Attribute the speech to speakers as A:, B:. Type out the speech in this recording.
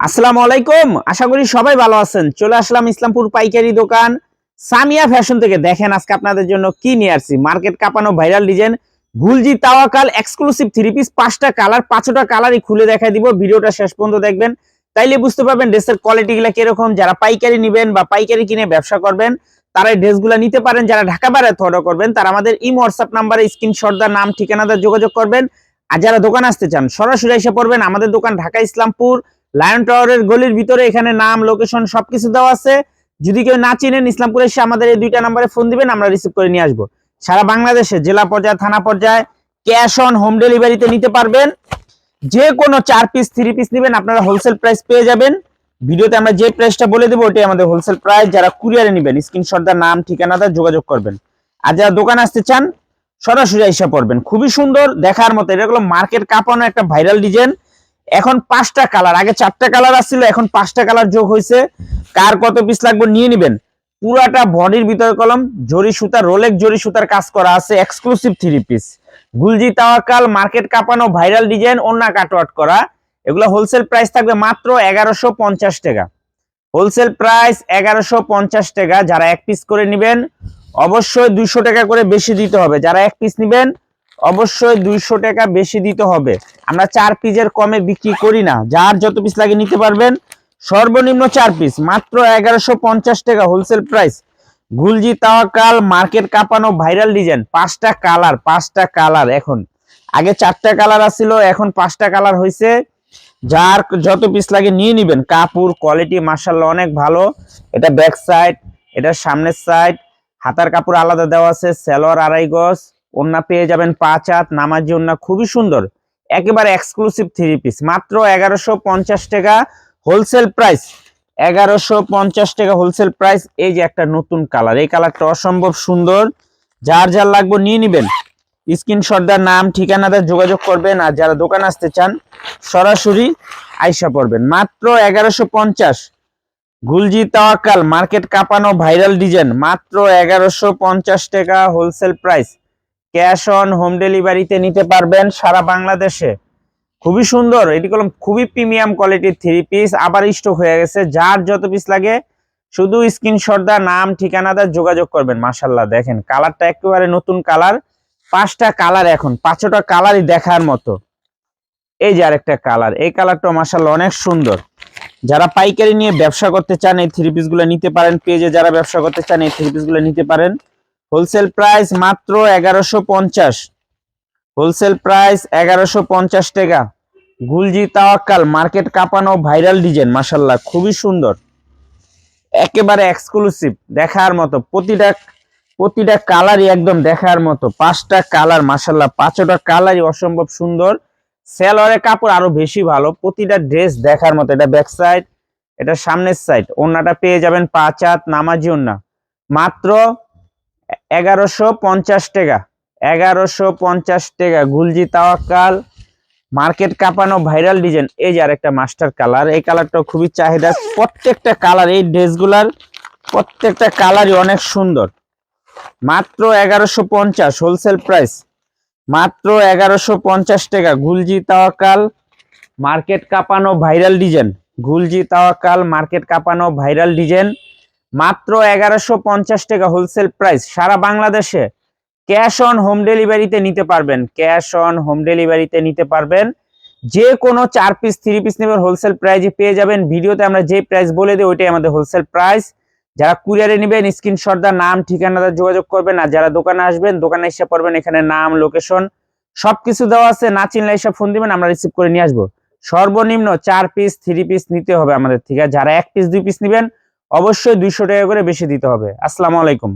A: আসসালামু আলাইকুম। আশা করি সবাই ভালো আছেন। চলে আসলাম ইসলামপুর পাইকারি দোকান। সামিয়া ফ্যাশন থেকে দেখেন আজকে আপনাদের জন্য কি নিয়ে আসছি। মার্কেট কাঁপানো viral design. Gulji Tawakkal exclusive three piece পাঁচটা কালার, পাঁচটা কালারই খুলে দেখাই দিব। ভিডিওটা শেষ পর্যন্ত দেখবেন। তাইলে বুঝতে পারবেন ড্রেসের কোয়ালিটি গুলা কীরকম। যারা পাইকারি নেবেন বা পাইকারি কিনে ব্যবসা করবেন, তারা এই ড্রেসগুলো নিতে পারেন। যারা ঢাকা বাইরে অর্ডার করবেন, তারা আমাদের ইমো হোয়াটসঅ্যাপ নাম্বারে স্ক্রিনশট নাম ঠিকানাটা যোগাযোগ করবেন। আর যারা দোকান আসতে চান, সরাসরি এসে পড়বেন। আমাদের দোকান ঢাকা ইসলামপুর। লায়ন টাওয়ারের গলির ভিতরে এখানে নাম লোকেশন সবকিছু দেওয়া আছে। যদি কেউ না চিনেন ইসলামপুরে এসে আমাদের এই দুইটা নাম্বারে ফোন দিবেন, আমরা রিসিভ করে নিয়ে আসব। সারা বাংলাদেশে, জেলা পর্যায়ে, থানা পর্যায়ে ক্যাশ অন হোম ডেলিভারিতে নিতে পারবেন। যে কোনো চার পিস থ্রি পিস নেবেন, আপনারা হোলসেল প্রাইস পেয়ে যাবেন। ভিডিওতে আমরা যে প্রাইসটা বলে দেবো, ওটাই আমাদের হোলসেল প্রাইস যারা কুরিয়ারে নেবেন স্ক্রিনশট দা নাম ঠিকানাটা যোগাযোগ করবেন। আর যারা দোকান আসতে চান, সরাসরি এসে পড়বেন। খুবই সুন্দর, দেখার মতো। এটা হলো মার্কেট কাঁপানো একটা ভাইরাল ডিজাইন এখন পাঁচটা কালার, আগে চারটা কালার আসছিল, এখন পাঁচটা কালার যোগ হয়েছে। কার কত পিস লাগবে নিয়ে নিবেন। পুরাটা বডির ভিতরে কলম, জরি সুতা রোলেক জরি সুতার কাজ করা আছে exclusive three piece Gulji Tawakkal market কাঁপানো, ভাইরাল ডিজাইন অন্য কাটওয়াট করা। এগুলো হোলসেল প্রাইস থাকবে মাত্র এগারোশো পঞ্চাশ টাকা। হোলসেল প্রাইস এগারোশো পঞ্চাশ টাকা, যারা এক পিস করে নেবেন, অবশ্যই দুইশো টাকা করে বেশি দিতে হবে। যারা এক পিস নেবেন অবশ্যই দুইশো টাকা বেশি দিতে হবে। আমরা চার পিসের কমে বিক্রি করি না। যার যত পিস লাগে নিতে পারবেন। সর্বনিম্ন চার পিস মাত্র এগারোশো পঞ্চাশ টাকা wholesale price Gulji Tawakkal, market কাঁপানো ভাইরাল ডিজাইন পাঁচটা কালার পাঁচটা কালার এখন। আগে চারটা কালার আসছিল এখন পাঁচটা কালার হয়েছে যার যত পিস লাগে নিয়ে নিবেন। কাপড় কোয়ালিটি মার্শাল্লাহ অনেক ভালো। এটা ব্যাক সাইড এটা সামনের সাইড হাতার কাপড় আলাদা দেওয়া আছে সেলোয়ার আড়াই গজ। ওন্না পেয়ে যাবেন পাঁচ হাত, নামাজি ওন্না খুবই সুন্দর। একেবারে এক্সক্লুসিভ থ্রি পিস মাত্র এগারোশো পঞ্চাশ টাকা হোলসেল প্রাইস এগারোশো পঞ্চাশ টাকা হোলসেল প্রাইস এই যে একটা নতুন কালার এই কালারটা অসম্ভব সুন্দর। যার যার লাগবে নিয়ে নিবেন। স্ক্রিনশট দেওয়ার নাম ঠিকানাদের যোগাযোগ করবেন আর যারা দোকান আসতে চান, সরাসরি আইসা পড়বেন। মাত্র এগারোশো পঞ্চাশ। গুলজি তাওয়াক্কাল, মার্কেট কাঁপানো ভাইরাল ডিজাইন মাত্র এগারোশো পঞ্চাশ টাকা wholesale price cash on home ডেলিভারিতে নিতে পারবেন সারা বাংলাদেশে। খুবই সুন্দর, এটি কলম খুবই প্রিমিয়াম কোয়ালিটির থ্রি পিস, আবার স্টক হয়ে গেছে। যার যত পিস লাগে, শুধু স্ক্রিনশট দা নাম ঠিকানাটা যোগাযোগ করবেন। মাসাল্লাহ দেখেন কালারটা একেবারে নতুন কালার। পাঁচটা কালার এখন, পাঁচটা কালারই দেখার মতো। এই যে আরেকটা কালার, এই কালারটা মাসাল্লাহ অনেক সুন্দর। যারা পাইকারি নিয়ে ব্যবসা করতে চান, এই থ্রি পিসগুলো নিতে পারেন। পেজে যারা ব্যবসা করতে চান, এই থ্রি পিসগুলো নিতে পারেন। হোলসেল প্রাইস মাত্র এগারোশো পঞ্চাশ। হোলসেল প্রাইস এগারোশো পঞ্চাশ টাকা। গুলজি তাওয়াক্কাল, মার্কেট কাঁপানো, ভাইরাল ডিজাইন মাসাল্লাহ খুবই সুন্দর। একেবারে এক্সক্লুসিভ দেখার মতো, প্রতিটা প্রতিটা কালারই একদম দেখার মতো, পাঁচটা কালার মাসাল্লাহ পাঁচটা কালারই অসম্ভব সুন্দর। সেলরের কাপড় আরও বেশি ভালো, প্রতিটা ড্রেস দেখার মতো, এটা ব্যাক সাইড এটা সামনের সাইড ওন্নাটা পেয়ে যাবেন পাঁচ হাত নামাজি ওন্না মাত্র এগারোশো পঞ্চাশ টাকা, এগারোশো পঞ্চাশ টাকা, গুলজি তাওয়াক্কাল, মার্কেট কাঁপানো ভাইরাল ডিজাইন। এই যে আরেকটা মাস্টার কালার, এই কালারটা খুবই চাহিদা। প্রত্যেকটা কালার, এই ড্রেসগুলার প্রত্যেকটা কালারই অনেক সুন্দর। মাত্র এগারোশো পঞ্চাশ, হোলসেল প্রাইস। মাত্র এগারোশো পঞ্চাশ টাকা, গুলজি তাওয়াকাল মার্কেট কাঁপানো ভাইরাল ডিজাইন। গুলজি তাওয়াকাল মার্কেট কাঁপানো ভাইরাল ডিজাইন। মাত্র এগারোশো পঞ্চাশ টাকা হোলসেল প্রাইস সারা বাংলাদেশে ক্যাশ অন হোম ডেলিভারিতে নিতে পারবেন। ক্যাশ অন হোম ডেলিভারিতে নিতে পারবেন। যে কোনো চার পিস থ্রি পিস নেবেন হোলসেল প্রাইজে পেয়ে যাবেন। ভিডিওতে আমরা যে প্রাইস বলে দিই, ওইটাই আমাদের হোলসেল প্রাইস যারা কুরিয়ারে নেবেন স্ক্রিনশট দা নাম ঠিকানাটা যোগাযোগ করবেন। আর যারা দোকানে আসবেন, দোকানে এসে পড়বেন, এখানে নাম লোকেশন সবকিছু দেওয়া আছে। না চিনলে এসে ফোন দিবেন, আমরা রিসিভ করে নিয়ে আসব। সর্বনিম্ন চার পিস থ্রি পিস নিতে হবে আমাদের থেকে। যারা এক পিস দুই পিস নেবেন অবশ্যই দুইশো টাকা করে বেশি দিতে হবে। আসসালামু আলাইকুম।